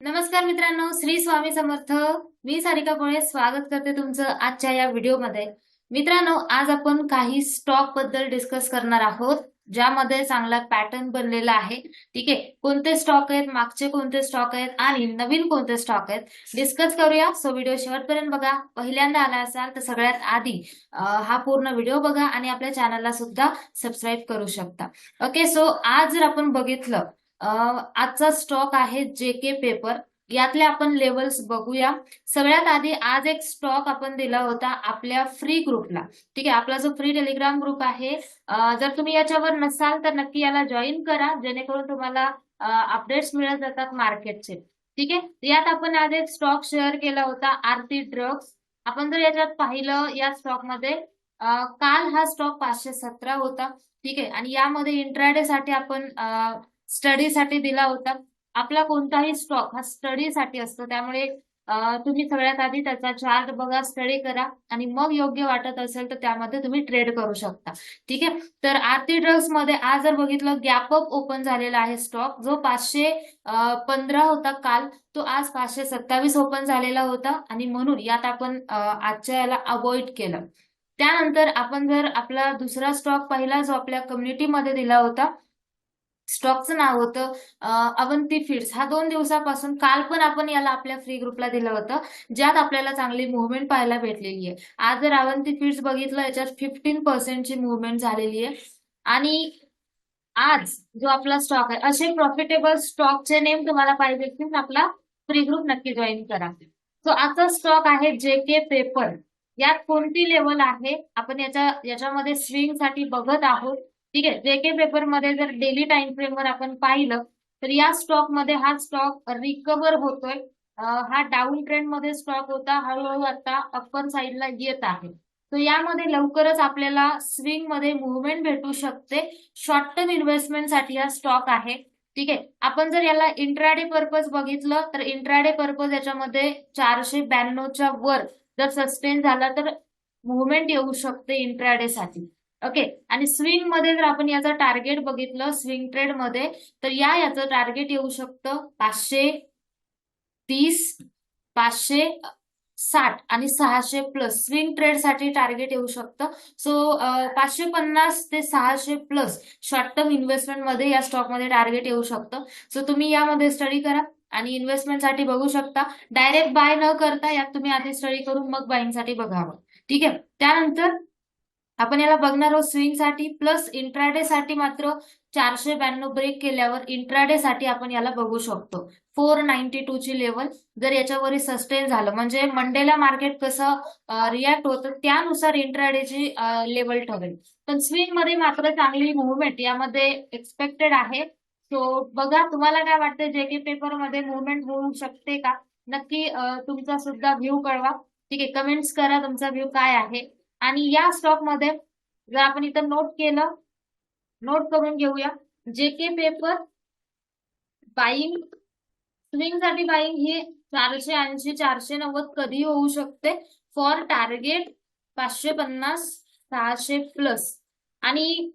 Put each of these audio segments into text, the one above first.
नमस्कार मित्रांनो श्री स्वामी समर्थ. मी सारिका कोळे स्वागत करते तुमचं आजच्या या व्हिडिओमध्ये. मित्रांनो आज आपण काही स्टॉकबद्दल डिस्कस करणार आहोत ज्यामध्ये चांगला पॅटर्न बनलेला आहे. ठीक आहे? कोणते स्टॉक आहेत मागचे कोणते स्टॉक आहेत आणि नवीन कोणते स्टॉक आहेत डिस्कस करूया. सो व्हिडिओ शेवटपर्यंत बघा. पहिल्यांदा आला असाल तर सगळ्यात आधी हा पूर्ण व्हिडिओ बघा आणि आपल्या चॅनलला सुद्धा सबस्क्राईब करू शकता. ओके सो आज जर आपण बघितलं आजचा स्टॉक आहे जे के पेपर यातले आपण लेवल्स बघूया. सगळ्यात आधी आज एक स्टॉक आपण दिला होता आपल्या फ्री ग्रुपला ठीक आहे आपला जो फ्री टेलिग्राम ग्रुप आहे जर तुम्ही याच्यावर नसाल तर नक्की याला जॉईन करा जेणेकरून तुम्हाला अपडेट्स मिळत जातात मार्केटचे ठीक आहे यात आपण आज एक स्टॉक शेअर केला होता आरती ड्रग्स आपण जर याच्यात पाहिलं या स्टॉकमध्ये काल हा स्टॉक पाचशे सतरा होता. ठीक आहे आणि यामध्ये इंट्राडे साठी आपण स्टडीसाठी दिला होता. आपला कोणताही स्टॉक हा स्टडीसाठी असतो. त्यामुळे तुम्ही सगळ्यात आधी त्याचा चार्ट बघा स्टडी करा आणि मग योग्य वाटत असेल तर त्यामध्ये तुम्ही ट्रेड करू शकता. ठीक आहे? तर आरती ड्रग्समध्ये आज जर बघितलं गॅपअप ओपन झालेला आहे स्टॉक जो पाचशे पंधरा होता काल तो आज पाचशे सत्तावीस ओपन झालेला होता आणि म्हणून यात आपण आजच्या याला अवॉइड केलं. त्यानंतर आपण जर आपला दुसरा स्टॉक पाहिला जो आपल्या कम्युनिटीमध्ये दिला होता स्टॉकचं नाव होतं अवंती फीड्स. हा दोन दिवसापासून काल पण आपण याला आपल्या फ्री ग्रुपला दिलं होतं ज्यात आपल्याला चांगली मुवमेंट पाहायला भेटलेली आहे. आज जर अवंती फीड्स बघितलं याच्यात फिफ्टीन पर्सेंटची मुवमेंट झालेली आहे. आणि आज जो आपला स्टॉक आहे असे प्रॉफिटेबल स्टॉकचे नेम तुम्हाला पाहिजे असतील आपला फ्री ग्रुप नक्की जॉईन करा. सो आजचा स्टॉक आहे जे के पेपर यात कोणती लेवल आहे? आपण याच्या याच्यामध्ये स्विंगसाठी बघत आहोत. ठीक आहे. जे के पेपरमध्ये जर डेली टाइम फ्रेम वर आपण पाहिलं तर या स्टॉकमध्ये हा स्टॉक रिकवर होतोय. हा डाऊन ट्रेंडमध्ये स्टॉक होता. हळूहळू आता अप्पर साईडला येत आहे. तर यामध्ये लवकरच आपल्याला स्विंगमध्ये मुवमेंट भेटू शकते. शॉर्ट टर्म इन्व्हेस्टमेंटसाठी हा स्टॉक आहे. ठीक आहे. आपण जर याला इंट्राडे पर्पज बघितलं तर इंट्राडे पर्पज याच्यामध्ये चारशे ब्याण्णवच्या वर जर सस्टेन झाला तर मुवमेंट येऊ शकते इंट्राडे साठी. ओके आणि स्विंगमध्ये जर आपण याचं टार्गेट बघितलं स्विंग ट्रेडमध्ये तर या याचं टार्गेट येऊ शकतं पाचशे तीस पाचशे साठ आणि सहाशे प्लस स्विंग ट्रेडसाठी टार्गेट येऊ शकतं. सो पाचशे पन्नास ते सहाशे प्लस शॉर्ट टर्म इन्व्हेस्टमेंटमध्ये या स्टॉकमध्ये टार्गेट येऊ शकतं. सो तुम्ही यामध्ये स्टडी करा आणि इन्व्हेस्टमेंटसाठी बघू शकता. डायरेक्ट बाय न करता यात तुम्ही आधी स्टडी करून मग बाईंसाठी बघावं. ठीक आहे? त्यानंतर आपण याला बघणार आहोत स्विंगसाठी प्लस इंट्राडे साठी मात्र चारशे ब्याण्णव ब्रेक केल्यावर इंट्राडे साठी आपण याला बघू शकतो. फोर नाईन्टी टू ची लेवल जर याच्यावर सस्टेन झालं म्हणजे मंडेला मार्केट कसं रिॲक्ट होतं त्यानुसार इंट्राडेची लेवल ठरेल. पण स्विंगमध्ये मात्र चांगली मुवमेंट यामध्ये एक्सपेक्टेड आहे. सो बघा तुम्हाला काय वाटतं जे के पेपरमध्ये मुवमेंट होऊ शकते का? नक्की तुमचा सुद्धा व्ह्यू कळवा. ठीक आहे कमेंट्स करा तुमचा व्ह्यू काय आहे. आणि या स्टॉकमध्ये जर आपण इथं नोट केलं नोट करून घेऊया. जे के पेपर बाईंग स्विंगसाठी बाईंग ही चारशे ऐंशी चारशे नव्वद कधी होऊ शकते? फॉर टार्गेट पाचशे पन्नास सहाशे प्लस आणि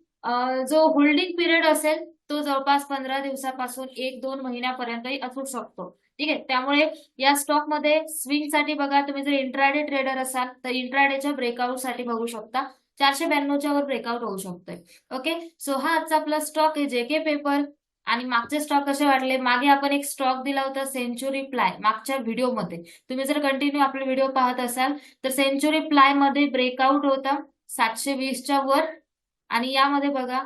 जो होल्डिंग पिरियड असेल तो जवळपास पंधरा दिवसापासून एक दोन महिन्यापर्यंतही असू शकतो. ठीक आहे? त्यामुळे या स्टॉकमध्ये स्विंगसाठी बघा तुम्ही जर इंट्राडे ट्रेडर असाल तर इंट्राडेच्या ब्रेकआउटसाठी बघू शकता. चारशे ब्याण्णवच्या वर ब्रेकआउट होऊ शकतोय. ओके सो हा आजचा आपला स्टॉक आहे जे के पेपर आणि मागचे स्टॉक कसे वाटले मागे आपण एक स्टॉक दिला होता सेंचुरी प्लाय मागच्या व्हिडिओमध्ये तुम्ही जर कंटिन्यू आपले व्हिडिओ पाहत असाल तर सेंचुरी प्लायमध्ये ब्रेकआउट होता सातशे वीसच्या वर. आणि यामध्ये बघा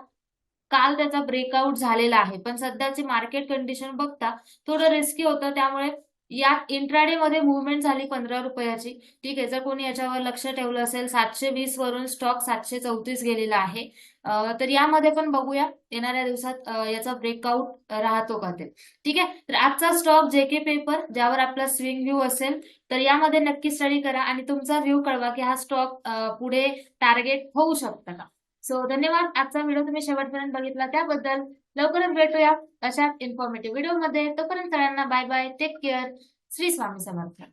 काल त्याचा ब्रेकआउट झालेला आहे. पण सध्याची मार्केट कंडिशन बघता थोडं रिस्की होतं. त्यामुळे या इंट्राडे मध्ये मुवमेंट झाली पंधरा रुपयाची. ठीक आहे जर कोणी याच्यावर लक्ष ठेवलं असेल सातशे वीस वरून स्टॉक सातशे चौतीस गेलेला आहे. तर यामध्ये पण बघूया. येणाऱ्या दिवसात याचा ब्रेकआउट राहतो का ते. ठीक आहे? तर आजचा स्टॉक जे के पेपर ज्यावर आपला स्विंग व्ह्यू असेल तर यामध्ये नक्की स्टडी करा आणि तुमचा व्ह्यू कळवा की हा स्टॉक पुढे टार्गेट होऊ शकतं का. सो धन्यवाद. आजचा व्हिडिओ तुम्ही शेवटपर्यंत बघितला. त्याबद्दल लवकरच भेटूया अशाच इन्फॉर्मेटिव्ह व्हिडिओमध्ये तोपर्यंत सगळ्यांना bye bye take care Shri Swami Samarth.